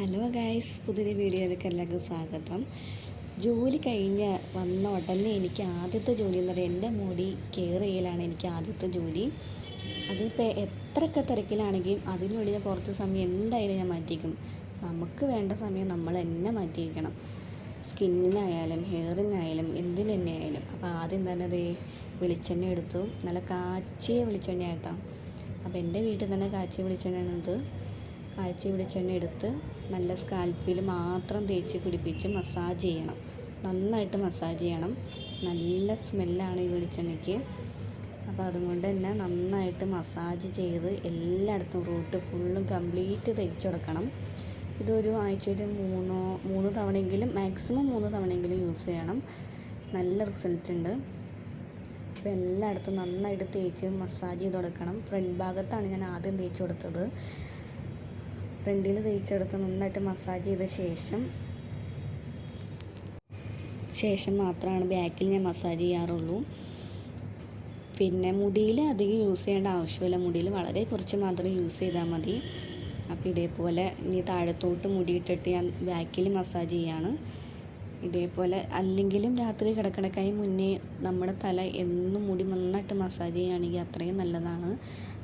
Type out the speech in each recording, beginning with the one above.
Hello guys പുതിയൊരു വീഡിയോയിലേക്ക് എല്ലാവർക്കും സ്വാഗതം. ജോലി കഴിഞ്ഞ് വന്ന ഉടനെ എനിക്ക് ആദ്യത്തെ ജോലി എന്ന് പറയുന്നത് എന്റെ മുടി കെയർ ചെയ്യലാണ് എനിക്ക് ആദ്യത്തെ ജോലി. അതിപ്പോൾ എത്രയൊക്കെ തിരക്കിലാണെങ്കിലും അതിനുള്ളിൽ ഞാൻ കുറച്ച് സമയം എന്തായാലും ഞാൻ മാറ്റിക്കും നമുക്ക് വേണ്ട സമയം നമ്മൾ തന്നെ മാറ്റിയിരിക്കണം. സ്കിന്നിനായാലും ഹെയറിനായാലും എന്തിന് തന്നെ ആയാലും അപ്പോൾ ആദ്യം തന്നെ അത് വെളിച്ചെണ്ണ എടുത്തു. നല്ല കാച്ചിയ വെളിച്ചെണ്ണ ആട്ടോ അപ്പോൾ എന്റെ വീട്ടിൽ തന്നെ കാച്ചിയ വെളിച്ചെണ്ണയാണിത്. കാച്ചിയ വെളിച്ചെണ്ണ എടുത്ത് നല്ല സ്കാൽപ്പിൽ മാത്രം തേച്ച് പിടിപ്പിച്ച് മസാജ് ചെയ്യണം. നന്നായിട്ട് മസാജ് ചെയ്യണം. നല്ല സ്മെല്ലാണ് ഈ വെളിച്ചെണ്ണയ്ക്ക്. അപ്പോൾ അതുകൊണ്ട് തന്നെ നന്നായിട്ട് മസാജ് ചെയ്ത് എല്ലായിടത്തും റൂട്ട് ഫുള്ളും കംപ്ലീറ്റ് തേച്ച് കൊടുക്കണം. ഇതൊരു ആഴ്ചയിൽ മൂന്നോ മൂന്ന് തവണയെങ്കിലും മാക്സിമം മൂന്ന് തവണയെങ്കിലും യൂസ് ചെയ്യണം. നല്ല റിസൾട്ട് ഉണ്ട്. അപ്പോൾ എല്ലായിടത്തും നന്നായിട്ട് തേച്ച് മസാജ് ചെയ്ത് കൊടുക്കണം. ഫ്രണ്ട് ഭാഗത്താണ് ഞാൻ ആദ്യം തേച്ച് കൊടുത്തത്. ഫ്രണ്ടിൽ തേച്ചെടുത്ത് നന്നായിട്ട് മസാജ് ചെയ്ത ശേഷം ശേഷം മാത്രമാണ് ബാക്കിൽ ഞാൻ മസാജ് ചെയ്യാറുള്ളൂ. പിന്നെ മുടിയിൽ അധികം യൂസ് ചെയ്യേണ്ട ആവശ്യമില്ല. മുടിയിൽ വളരെ കുറച്ച് മാത്രം യൂസ് ചെയ്താൽ മതി. അപ്പോൾ ഇതേപോലെ ഇനി താഴത്തോട്ട് മുടിയിട്ടിട്ട് ഞാൻ ബാക്കിൽ മസാജ് ചെയ്യാണ്. ഇതേപോലെ അല്ലെങ്കിലും രാത്രി കിടക്കണക്കായി മുന്നേ നമ്മുടെ തല എന്നും മുടി നന്നായിട്ട് മസാജ് ചെയ്യുകയാണെങ്കിൽ അത്രയും നല്ലതാണ്.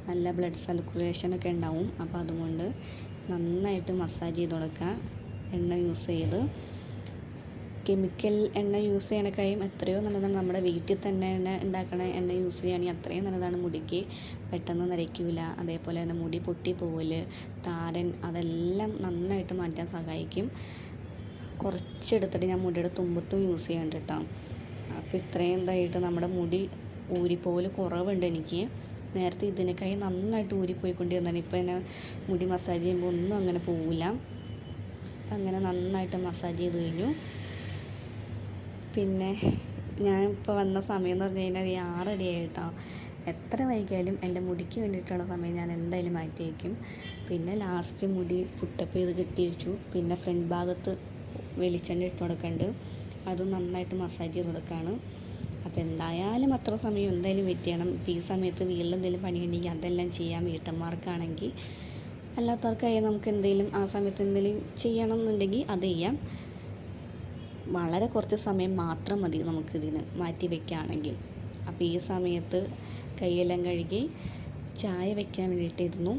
നല്ല ബ്ലഡ് സർക്കുലേഷൻ ഒക്കെ ഉണ്ടാവും. അപ്പോൾ അതുകൊണ്ട് നന്നായിട്ട് മസാജ് ചെയ്ത് കൊടുക്കുക. എണ്ണ യൂസ് ചെയ്ത്. കെമിക്കൽ എണ്ണ യൂസ് ചെയ്യണക്കായും എത്രയോ നല്ലതാണ്. നമ്മുടെ വീട്ടിൽ തന്നെ തന്നെ ഉണ്ടാക്കണ എണ്ണ യൂസ് ചെയ്യുകയാണെങ്കിൽ അത്രയും നല്ലതാണ് മുടിക്ക്. പെട്ടെന്ന് നരയ്ക്കില്ല അതേപോലെ തന്നെ മുടി പൊട്ടി പോവൽ താരൻ അതെല്ലാം നന്നായിട്ട് മാറ്റാൻ സഹായിക്കും. കുറച്ചെടുത്തിട്ട് ഞാൻ മുടിയുടെ തുമ്പത്തും യൂസ് ചെയ്യാണ്ട് കേട്ടോ അപ്പോൾ ഇത്രയും ഇതായിട്ട് നമ്മുടെ മുടി ഊരിപ്പോവൽ കുറവുണ്ട് എനിക്ക്. നേരത്തെ ഇതിനേക്കായി നന്നായിട്ട് ഊരിപ്പോയിക്കൊണ്ടിരുന്നതാണ്. ഇപ്പോൾ എന്നെ മുടി മസാജ് ചെയ്യുമ്പോൾ ഒന്നും അങ്ങനെ പോവില്ല. അപ്പം അങ്ങനെ നന്നായിട്ട് മസാജ് ചെയ്ത് കഴിഞ്ഞു. പിന്നെ ഞാൻ ഇപ്പോൾ വന്ന സമയം എന്ന് പറഞ്ഞു കഴിഞ്ഞാൽ ഈ എത്ര വൈകിയാലും എന്റെ മുടിക്ക് വേണ്ടിയിട്ടുള്ള സമയം ഞാൻ എന്തായാലും മാറ്റി വയ്ക്കും പിന്നെ ലാസ്റ്റ് മുടി പുട്ടപ്പ് ചെയ്ത് കെട്ടി വെച്ചു. പിന്നെ ഫ്രണ്ട് ഭാഗത്ത് വെളിച്ചെണ്ണ ഇട്ട് കൊടുക്കുന്നുണ്ട് അതും നന്നായിട്ട് മസാജ് ചെയ്ത് കൊടുക്കുകയാണ്. അപ്പോൾ എന്തായാലും അത്ര സമയം എന്തായാലും വെയിറ്റ് ചെയ്യണം. ഇപ്പോൾ ഈ സമയത്ത് വീട്ടിൽ എന്തെങ്കിലും പണിയുണ്ടെങ്കിൽ അതെല്ലാം ചെയ്യാം വീട്ടമ്മമാർക്കാണെങ്കിൽ. അല്ലാത്തവർക്കായി നമുക്ക് എന്തെങ്കിലും ആ സമയത്ത് എന്തെങ്കിലും ചെയ്യണം എന്നുണ്ടെങ്കിൽ അത് ചെയ്യാം. വളരെ കുറച്ച് സമയം മാത്രം മതി നമുക്കിതിന് മാറ്റി വയ്ക്കുകയാണെങ്കിൽ അപ്പോൾ ഈ സമയത്ത് കൈയെല്ലാം കഴുകി ചായ വെക്കാൻ വേണ്ടിയിട്ടിരുന്നു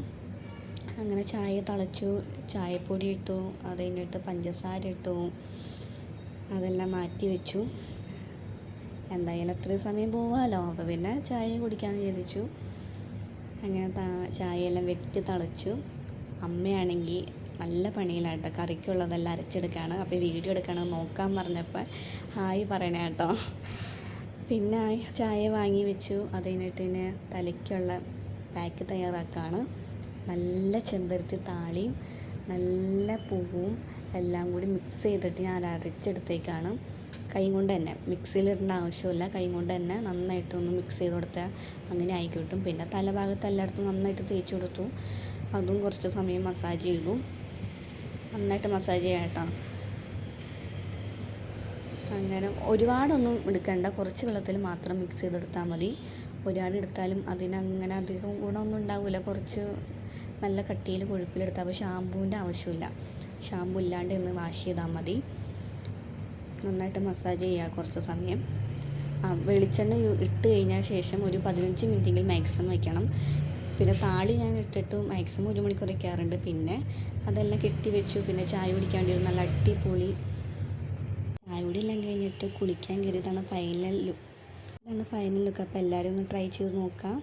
അങ്ങനെ ചായ തിളച്ചു ചായപ്പൊടി ഇട്ടു അത് കഴിഞ്ഞിട്ട് പഞ്ചസാര ഇട്ടു അതെല്ലാം മാറ്റി വെച്ചു. എന്തായാലും അത്രയും സമയം പോവാമല്ലോ അപ്പോൾ പിന്നെ ചായ കുടിക്കാൻ വിചാരിച്ചു. അങ്ങനെ ചായയെല്ലാം വെട്ടി തളച്ചു. അമ്മയാണെങ്കിൽ നല്ല പണിയിലാട്ടോ. കറിക്കുള്ളതെല്ലാം അരച്ചെടുക്കുകയാണ് അപ്പോൾ വീഡിയോ എടുക്കണം നോക്കാൻ പറഞ്ഞപ്പോൾ ഹായ് പറയണേ കേട്ടോ. പിന്നെ ചായ വാങ്ങി വെച്ചു. അത് കഴിഞ്ഞിട്ട് പിന്നെ തലയ്ക്കുള്ള പാക്ക് തയ്യാറാക്കുകയാണ് നല്ല ചെമ്പരത്തി താളിയും നല്ല പൂവും എല്ലാം കൂടി മിക്സ് ചെയ്തിട്ട് ഞാൻ അരച്ചെടുത്തേക്കാണ്. കൈ കൊണ്ട് തന്നെ. മിക്സിയിലിടേണ്ട ആവശ്യമില്ല. കൈ കൊണ്ട് തന്നെ നന്നായിട്ടൊന്ന് മിക്സ് ചെയ്ത് കൊടുത്താൽ അങ്ങനെ ആയിക്കോട്ടും പിന്നെ തലഭാഗത്ത് എല്ലായിടത്തും നന്നായിട്ട് തേച്ച് കൊടുത്തു. അതും കുറച്ച് സമയം മസാജ് ചെയ്തു. നന്നായിട്ട് മസാജ് ചെയ്യാം കേട്ടോ. അങ്ങനെ ഒരുപാടൊന്നും എടുക്കണ്ട. കുറച്ച് വെള്ളത്തിൽ മാത്രം മിക്സ് ചെയ്തെടുത്താൽ മതി. ഒരുപാട് എടുത്താലും അതിനങ്ങനെ അധികം ഗുണമൊന്നും ഉണ്ടാവില്ല. കുറച്ച് നല്ല കട്ടിയിൽ കൊഴുപ്പിലെടുത്താൽ ഷാമ്പൂവിന്റെ ആവശ്യമില്ല. ഷാമ്പു ഇല്ലാണ്ട് ഒന്ന് വാഷ് ചെയ്താൽ മതി. നന്നായിട്ട് മസാജ് ചെയ്യുക കുറച്ച് സമയം. വെളിച്ചെണ്ണ ഇട്ട് കഴിഞ്ഞ ശേഷം ഒരു പതിനഞ്ച് മിനിറ്റെങ്കിലും മാക്സിമം വയ്ക്കണം പിന്നെ താളി ഞാൻ ഇട്ടിട്ട് മാക്സിമം ഒരു മണിക്കൂർ വയ്ക്കാറുണ്ട് പിന്നെ അതെല്ലാം കെട്ടി വെച്ചു. പിന്നെ ചായ കുടിക്കാൻ വേണ്ടി നല്ല അടിപൊളി ചായ കുടി എല്ലാം കഴിഞ്ഞിട്ട് കുളിക്കാൻ കയറിയതാണ് ഫൈനൽ ലുക്ക് ഇതാണ് ഫൈനൽ ലുക്ക് അപ്പോൾ എല്ലാവരും ഒന്ന് ട്രൈ ചെയ്ത് നോക്കാം.